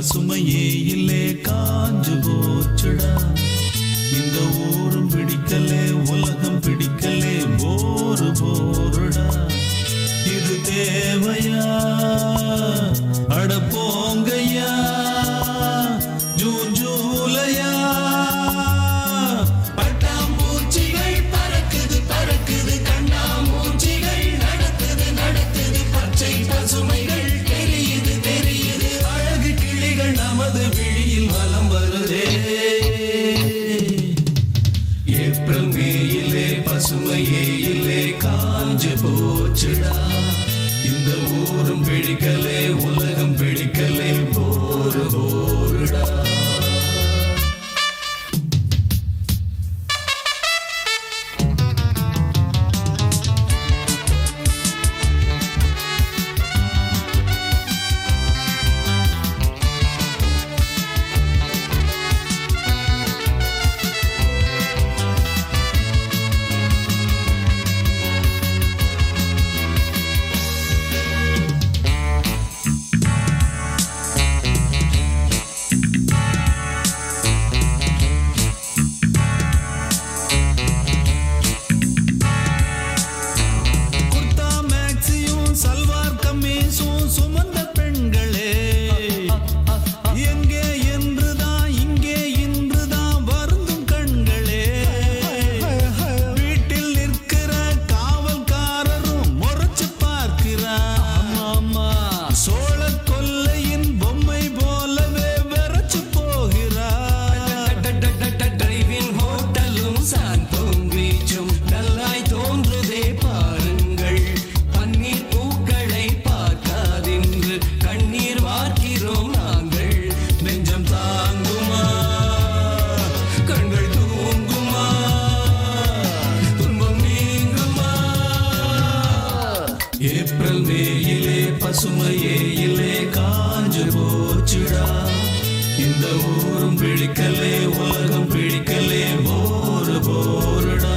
பசுமையே இல்லே காஞ்சு போச்சுடா. இந்த ஊரும் பிடிக்கலே உலகம் பிடிக்கலே போரு போருடா. இது தேவையா? நமது விழியில் வலம் வருதே. ஏப்ரல் மேயிலே பசுமையிலே காஞ்சு போச்சுடா. இந்த ஊரும் பிடிக்கலே உலகம் பிடிக்கலே போரு போருடா. சுமையே இல்லே காஞ்சு போச்சுடா. இந்த ஊரும் பிடிக்கலே உலகம் பிடிக்கலே போரு போருடா.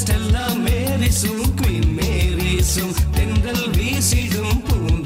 ஸ்டெல்லா மேரிசும் குயின் மேரிசும் தென்றல் வீசிடும் பூந்த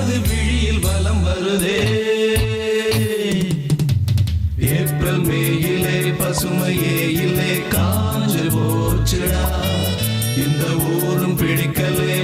நமது விழியில் வலம் வருதே. ஏப்ரல் மேயிலே பசுமையே இல்லை காஞ்சு போச்சுடா. இந்த ஊரும் பிடிக்கலே